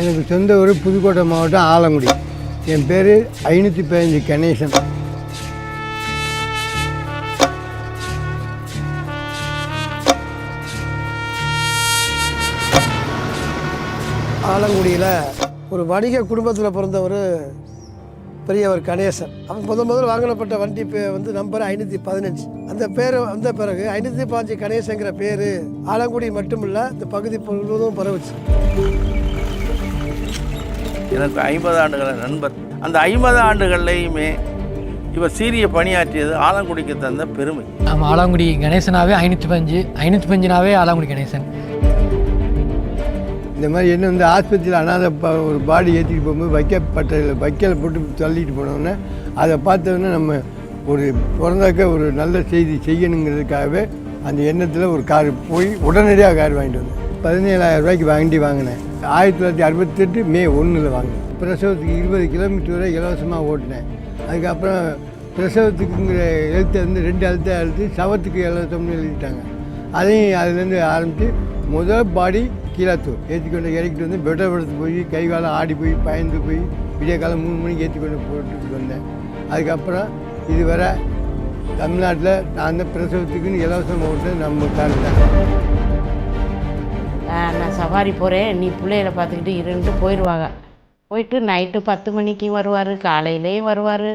எனக்கு சொந்த ஊர் புதுக்கோட்டை மாவட்டம் ஆலங்குடி. என் பேர் ஐநூற்றி பதினஞ்சு கணேசன். ஆலங்குடியில் ஒரு வணிக குடும்பத்தில் பிறந்தவர் பெரியவர் கணேசன். அவன் முத முதல் வாங்கப்பட்ட வண்டி பே வந்து நம்பர் ஐநூற்றி பதினஞ்சு. அந்த பேர் வந்த பிறகு ஐநூற்றி பதினஞ்சு கணேசங்கிற பேர் ஆலங்குடி மட்டுமில்ல இந்த பகுதி முழுவதும் பரவுச்சு. எனக்கு ஐம்பது ஆண்டுகள நண்பர். அந்த ஐம்பது ஆண்டுகள்லையுமே இவர் சீரிய பணியாற்றியது ஆலங்குடிக்கு தந்த பெருமை. நம்ம ஆலாங்குடி கணேசனாவே ஐநூற்றி பஞ்சு ஐநூற்றி பஞ்சுனாவே ஆலாங்குடி கணேசன். இந்த மாதிரி என்ன வந்து ஆஸ்பத்திரியில் அனாதை ப- ஒரு பாடி ஏற்றிட்டு போகும்போது வைக்கப்பட்ட வைக்கலை போட்டு தள்ளிட்டு போனோன்னே அதை பார்த்தோன்னே நம்ம ஒரு பிறந்தாக்க ஒரு நல்ல செய்தி செய்யணுங்கிறதுக்காகவே அந்த எண்ணத்தில் ஒரு கார் போய் உடனடியாக கார் வாங்கிட்டு வந்தேன். பதினேழாயிரம் ரூபாய்க்கு வண்டி வாங்கினேன். ஆயிரத்தி தொள்ளாயிரத்தி அறுபத்தெட்டு மே ஒன்றில் வாங்கினேன் பிரசவத்துக்கு இருபது கிலோமீட்டர் வரை இலவசமாக ஓட்டினேன். அதுக்கப்புறம் பிரசவத்துக்குங்கிற எழுத்தை வந்து ரெண்டு எழுத்தை எழுத்து சவத்துக்கு இலவசம்னு எழுதிட்டாங்க. அதையும் அதுலேருந்து ஆரம்பித்து முதல் பாடி கீழாத்தூர். ஏற்றிக்கொண்டு இறக்கிட்டு வந்து பெட்டர் படுத்து போய் கை காலம் ஆடி போய் பயந்து போய் விடிய காலம் மூணு மணிக்கு ஏற்றிக்கொண்டு போட்டுட்டு வந்தேன். அதுக்கப்புறம் இதுவரை தமிழ்நாட்டில் நான் அந்த பிரசவத்துக்குன்னு இலவசம் ஓட்டு நம்ம காரணம் சவாரி போகிறேன் நீ பிள்ளைகளை பார்த்துக்கிட்டு இருந்துட்டு போயிடுவாங்க போயிட்டு நைட்டு பத்து மணிக்கு வருவார் காலையிலேயும் வருவார்.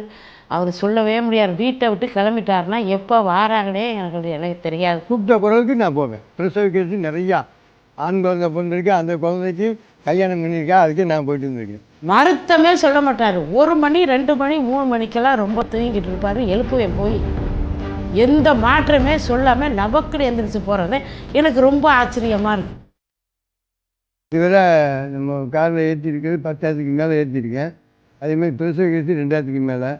அவர் சொல்லவே முடியாது. வீட்டை விட்டு கிளம்பிட்டாருன்னா எப்போ வாராங்களே எனக்கு எனக்கு தெரியாது. கூப்பிட்ட குரலுக்கு நான் போவேன். பிரசவிக்கிறது நிறையா ஆண் குழந்தை பிறந்திருக்கு அந்த குழந்தைக்கு கல்யாணம் பண்ணியிருக்கா அதுக்கு நான் போயிட்டு இருந்திருக்கேன் மருத்தமே சொல்ல மாட்டார். ஒரு மணி ரெண்டு மணி மூணு மணிக்கெல்லாம் ரொம்ப தூங்கிட்டு இருப்பார். எழுப்புவேன் போய். எந்த மாற்றமே சொல்லாமல் நபக்குன்னு எந்திரிச்சு போகிறது எனக்கு ரொம்ப ஆச்சரியமாக இருக்கு. இதுவரை நம்ம காரில் ஏற்றிருக்கிறது பத்தாயிரத்துக்கு மேலே ஏற்றிருக்கேன் அதேமாதிரி பிரசவிக்கிறது ரெண்டாயிரத்துக்கு மேலே.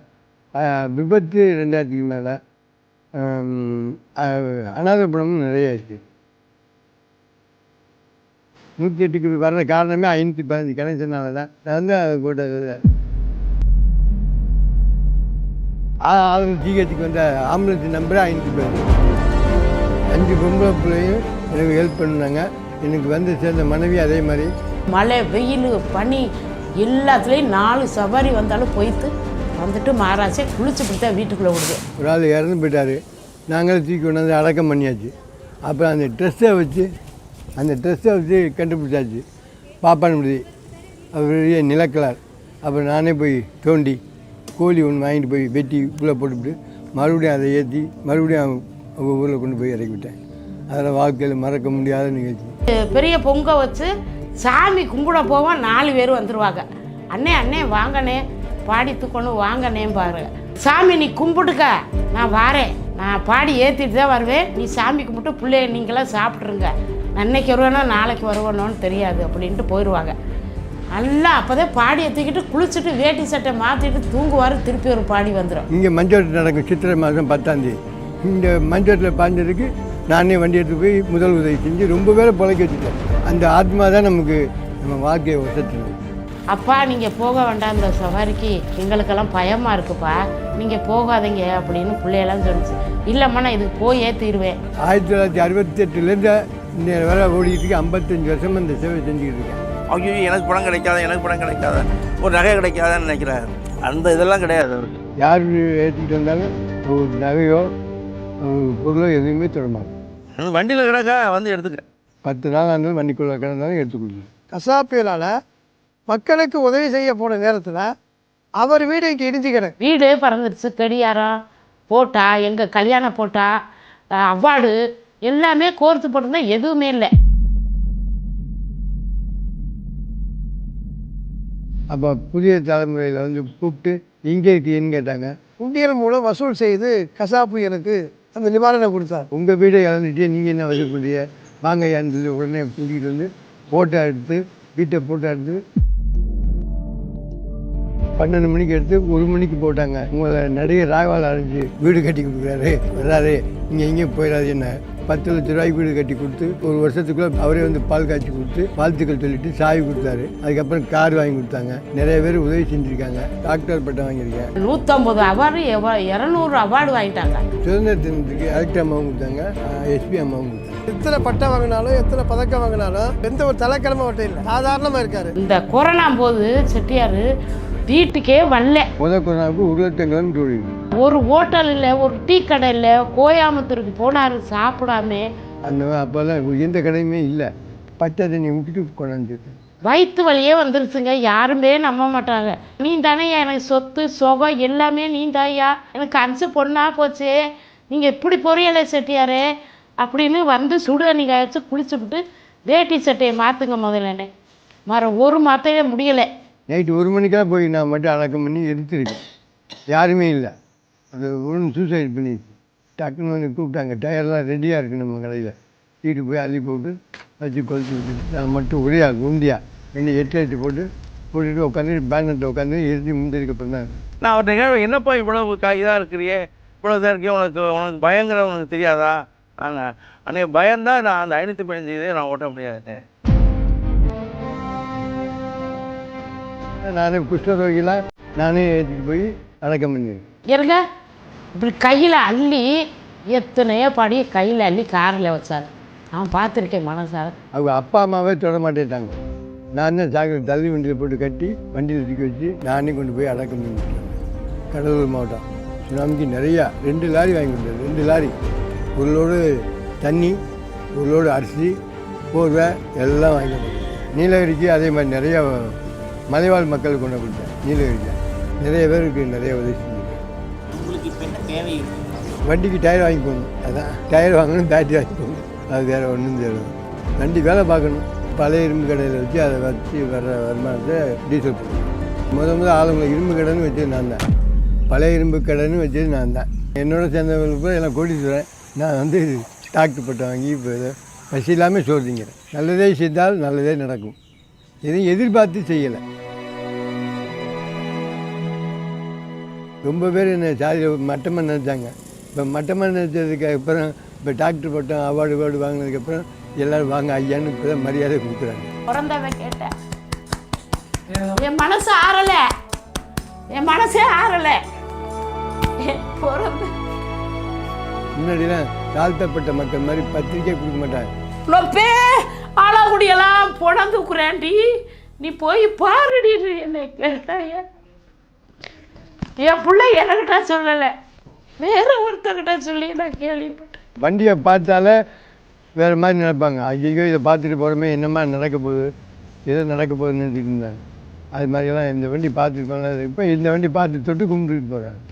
விபத்து ரெண்டாயிரத்துக்கு மேலே. அனாதப்பணமும் நிறைய இருக்குது நூற்றி எட்டுக்கு வர்ற காரணமே ஐநூற்றி பதினஞ்சு கனெக்ஷனால தான். நான் வந்து அதை போட்டது ஆறு ஜிஹெச்சுக்கு வந்த ஆம்புலன்ஸ் நம்பரே ஐநூற்றி பதினஞ்சு. அஞ்சு பொம்பளை பிள்ளையும் எனக்கு ஹெல்ப் பண்ணாங்க. எனக்கு வந்து சேர்ந்த மனைவி அதே மாதிரி. மழை வெயில் பனி எல்லாத்துலேயும் நாலு சவாரி வந்தாலும் போய்த்து வந்துட்டு மாறாச்சே. குளிச்சு தான் வீட்டுக்குள்ளே விடுவேன் ஒரு ஆள் இறந்து போயிட்டார். நாங்களும் தூக்கி கொண்டு வந்து அடக்கம் பண்ணியாச்சு. அப்புறம் அந்த ட்ரெஸ்ஸை வச்சு அந்த ட்ரெஸ்ஸை வச்சு கண்டுபிடிச்சாச்சு. பாப்பான் விடுதி அவர் பெரிய நிலக்கலார். அப்புறம் நானே போய் தோண்டி கோழி ஒன்று வாங்கிட்டு போய் வெட்டி உள்ளே போட்டுவிட்டு மறுபடியும் அதை ஏற்றி மறுபடியும் அவங்க ஊரில் கொண்டு போய் இறக்கி விட்டேன். அதில் வாழ்க்கையில் மறக்க முடியாத நிகழ்ச்சி. பெரிய பொங்க வச்சு சாமி கும்பிட போவோம் நாலு பேர் வந்துருவாங்க. அண்ணே அண்ணே வாங்கண்ணே பாடி தூக்கணும் வாங்கண்ணே பாருங்க சாமி நீ கும்பிட்டுக்க நான் வாரேன். நான் பாடி ஏற்றிட்டு தான் வருவேன். நீ சாமி கும்பிட்டு பிள்ளைய நீங்களாம் சாப்பிட்ருங்க நான் இன்னைக்கு வருவேனோ நாளைக்கு வருவேனோன்னு தெரியாது அப்படின்ட்டு போயிடுவாங்க நல்லா அப்போ தான் பாடியை தூக்கிட்டு குளிச்சுட்டு வேட்டி சட்டை மாற்றிட்டு தூங்குவார் திருப்பி ஒரு பாடி வந்துடும் இங்கே மஞ்சோட்டு நடக்கும் சித்திரை மாதம் பத்தாந்தேதி இந்த மஞ்சோட்டில் பாஞ்சதுக்கு நானே வண்டி எடுத்து போய் முதல் உதவி செஞ்சு ரொம்ப பேரை பிழைக்க வச்சுட்டேன். அந்த ஆத்மா தான் நமக்கு நம்ம வாழ்க்கையை வசத்துது அப்பா நீங்கள் போக வேண்டாம் இந்த சவாரிக்கு. எங்களுக்கெல்லாம் பயமாக இருக்குப்பா. நீங்கள் போகாதீங்க அப்படின்னு பிள்ளையெல்லாம் சொல்லிச்சு. இல்லைம்மா நான் இதுக்கு போயே தீருவேன் ஆயிரத்தி தொள்ளாயிரத்தி அறுபத்தெட்டுலேருந்து இந்த வேலை ஓடிக்கிட்டு இருக்கு. ஐம்பத்தஞ்சு வருஷமாக இந்த சேவை செஞ்சுக்கிட்டு இருக்கேன். ஐயோ எனக்கு பணம் கிடைக்காத எனக்கு பணம் கிடைக்காத. ஒரு நகை கிடைக்காதான்னு நினைக்கிறாரு அந்த இதெல்லாம் கிடையாது அவருக்கு. யார் ஏற்றிக்கிட்டு வந்தாலும் ஒரு நகையோ ஒரு பொருளோ எதுவுமே தொடமாகும் அந்த வண்டியில் கிடக்கா வந்து எடுத்துக்க. பத்து நாள் ஆனாலும் வண்டிக்குள்ளே கிடந்தாலும் எடுத்து கொடுக்கணும் கசாப்பியலால் மக்களுக்கு உதவி செய்ய போன நேரத்தில் அவர் வீடு இங்கே இடிஞ்சு கிடக்கு வீடு பறந்துடுச்சு கடியாரம் போட்டா எங்கள் கல்யாணம் போட்டா அவார்டு எல்லாமே கோர்த்து போட்டிருந்தா எதுவுமே இல்லை. அப்போ புதிய தலைமுறையில் வந்து கூப்பிட்டு இங்கே இருக்கீங்கன்னு கேட்டாங்க. உண்டியல் மூலம் வசூல் செய்து கசாப்பு எனக்கு அந்த நிவாரணம் கொடுத்தார் உங்கள் வீடை இழந்துட்டு நீங்கள் என்ன வசூல் வாங்க ஏன்னு சொல்லி உடனே கூட்டிகிட்டு வந்து ஃபோட்டோ எடுத்து வீட்டை ஃபோட்டோ எடுத்து. பன்னெண்டு மணிக்கு எடுத்து ஒரு மணிக்கு போட்டாங்க. உங்களை நடிகர் ராகவால் அரைஞ்சி வீடு கட்டி கொடுக்குறாரு. வர்றாரு. இங்கே எங்கேயும் போயிடாது என்ன பத்து லட்ச ரூபாய்க்கு வீடு கட்டி கொடுத்து ஒரு வருஷத்துக்குள்ள அவரே வந்து பால் காய்ச்சி கொடுத்து வாழ்த்துக்கள் சொல்லிட்டு சாவி கொடுத்தாரு. அதுக்கப்புறம் கார் வாங்கி கொடுத்தாங்க. நிறைய பேர் உதவி செஞ்சுருக்காங்க. டாக்டர் பட்டம் வாங்கியிருக்கேன். நூற்றம்பது அவார்டு இரநூறு அவார்டு வாங்கிட்டாங்க. சுதந்திர தினத்துக்கு கலெக்டர் அம்மாவும் கொடுத்தாங்க. எஸ்பி அம்மாவும் கொடுத்தாங்க. எத்தனை பட்டம் வாங்கினாலும் எத்தனை பதக்கம் வாங்கினாலும் எந்த ஒரு தலைக்கிழமை மட்டும் இல்லை. சாதாரணமாக இருக்காரு. இந்த கொரோனா போது செட்டியார் வீட்டுக்கே வரல. முதல் கொரோனாவுக்கு ஒரு லட்சம் கிலோமீட்டர் ஓடிடுது. ஒரு ஹோட்டல் இல்லை ஒரு டீ கடை இல்லை கோயாமுத்தூருக்கு போனார் சாப்பிடாம. அந்த அப்போல்லாம் எந்த கடையுமே இல்லை. பச்சை தண்ணி விட்டுட்டு கொண்டாந்து வயிற்று வலியே வந்துருச்சுங்க. யாருமே நம்ப மாட்டாங்க. நீ தானே எனக்கு சொத்து சுகம் எல்லாமே நீ தாயா எனக்கு அஞ்சு பொண்ணா போச்சே. நீங்கள் இப்படி பொரியலை செட்டியாரே? அப்படின்னு வந்து சுடு தண்ணி காய்ச்சி குளிச்சுவிட்டு வேட்டி சட்டையை மாற்றுங்க முதல்லனே மற ஒரு மாற்றவே முடியலை. நைட்டு ஒரு மணிக்கெல்லாம் போய் நான் மட்டும் அடக்கம் பண்ணி எடுத்துருக்கேன் யாருமே இல்லை. அது ஒன்று சூசைட் பண்ணிடுச்சு டக்குன்னு வந்து கூப்பிட்டாங்க. டயர்லாம் ரெடியாக இருக்குது நம்ம கடையில். வீட்டுக்கு போய் அள்ளி போட்டு வச்சு கொளுத்து விட்டுட்டு நான் மட்டும் ஒரே உண்டியா என்ன எட்டு எட்டு போட்டு போட்டுட்டு உட்காந்து பேனட்டில் உட்காந்து எழுதி முந்திரிக்கு தான். நான் அவர்கிட்ட கேட்பேன் என்னப்பா இவ்வளவு க இதாக இருக்கிறியே? இவ்வளோ இதாக இருக்கியே உனக்கு உனக்கு பயங்கர உனக்கு தெரியாதா? நாங்கள் அன்றைக்கி பயந்தான் நான் அந்த ஐநூற்றி பதினஞ்சு இதே நான் ஓட்ட முடியாது நானே குஷ்டரோகிலாம் நானே ஏற்றிட்டு போய் அடக்கம் பண்ணிடுவேன் இருங்க இப்படி கையில் அள்ளி எத்தனையோ படி கையில் அள்ளி காரில் வச்சார். அவன் பார்த்துருக்கேன் மனசார. அவங்க அப்பா அம்மாவே தொட மாட்டேட்டாங்க நான் தான் சாக்கடை தள்ளி வண்டியில் போட்டு கட்டி வண்டியில் தூக்கி வச்சு நானே கொண்டு போய் அடக்கம் பண்ணிட்டேன் கடலூர் மாவட்டம். சுனாமிக்கு நிறையா ரெண்டு லாரி வாங்கி கொடுத்தது ரெண்டு லாரி. ஒரு லோடு தண்ணி ஒரு லோடு அரிசி போர்வை எல்லாம் வாங்கி கொடுத்தேன் நீலகிரிக்கு அதே மாதிரி நிறையா மலைவாழ் மக்களுக்கு கொண்டு கொடுத்தேன் நீலகிரிக்கு. நிறைய பேருக்கு நிறைய உதவி தேவை வண்டிக்கு டயர் வாங்கி போகணும். அதான். டயர் வாங்கணும் பேட்டரி வாங்கி போகணும். அது வேறு ஒன்றும் தெரியாது வண்டி வேலை பார்க்கணும். பழைய இரும்பு கடையில் வச்சு அதை வச்சு வர்ற வருமானத்தை டீசல் போடணும். முத முதல் ஆளுங்களை இரும்பு கடைன்னு வச்சது நான் தான். பழைய இரும்பு கடைன்னு வச்சது நான் தான். என்னோட சேர்ந்தவங்களுக்கு போய் எல்லாம் கோடீஸ்வரன் நான் வந்து டாக்டர் பட்டம் வாங்கி இப்போ இதை பசி இல்லாமல் சொல்றீங்கிறேன் நல்லதே செய்தால் நல்லதே நடக்கும். எதையும் எதிர்பார்த்து செய்யலை. ரொம்ப பேர் என்ன சாதியில் மட்டமாக நினச்சாங்க. இப்போ மட்டமாக நினச்சதுக்கு அப்புறம் இப்போ டாக்டர் பட்டம் அவார்டு அவார்டு வாங்கினதுக்கப்புறம் எல்லோரும் வாங்க ஐயான்னு இப்போ தான் மரியாதை கொடுக்குறாங்க. பிறந்தவன் கேட்டேன் என் மனசு ஆறல. என் மனசே ஆறல. முன்னாடிலாம் தாழ்த்தப்பட்ட மக்கள் மாதிரி பத்திரிக்கை கொடுக்க மாட்டாங்க. லொப்பே ஆளாகுடியெல்லாம் புடந்துக்குறேன்டி நீ போய் பாருடி என்னை கேட்டாய என் பிள்ளை என்கிட்ட சொல்லலை. வேற ஒருத்தர்கிட்ட சொல்லி நான் கேள்விப்பட்டேன். வண்டியை பார்த்தாலே வேறு மாதிரி நினைப்பாங்க. ஐயோ இதை பார்த்துட்டு போகிறோமே என்ன மாதிரி நடக்க போகுது? ஏதோ நடக்க போகுதுன்னு நினைச்சிட்டு இருந்தாங்க. அது மாதிரியெல்லாம் இந்த வண்டி பார்த்துட்டு போனது இப்போ இந்த வண்டி பார்த்து தொட்டு கும்பிட்டுட்டு போகிறாங்க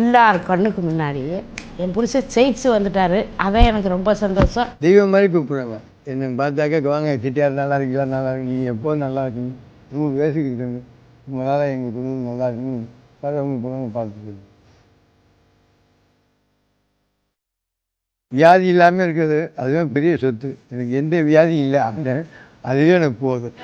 எல்லார் கண்ணுக்கு முன்னாடி என் புருஷன் ஜெயிச்சு வந்துட்டாரு. அதான் எனக்கு ரொம்ப சந்தோஷம். தெய்வம் மாதிரி கூப்பிடுறாங்க. என்னை பார்த்தாக்க வாங்க சிட்டியார் நல்லா இருக்கீங்களா? நல்லா இருக்கீங்க. எப்போ நல்லா இருக்கீங்க? நூறு வயசுக்கு இருக்காங்க. உங்களால் எங்கள் குடும்பம் நல்லா இருக்குன்னு வரவங்க போனவங்க பார்த்துட்டு வியாதி இல்லாமல் இருக்கிறது அதுதான் பெரிய சொத்து. எனக்கு எந்த வியாதியும் இல்லை. அப்படின்னு அதுவே எனக்கு போதும்.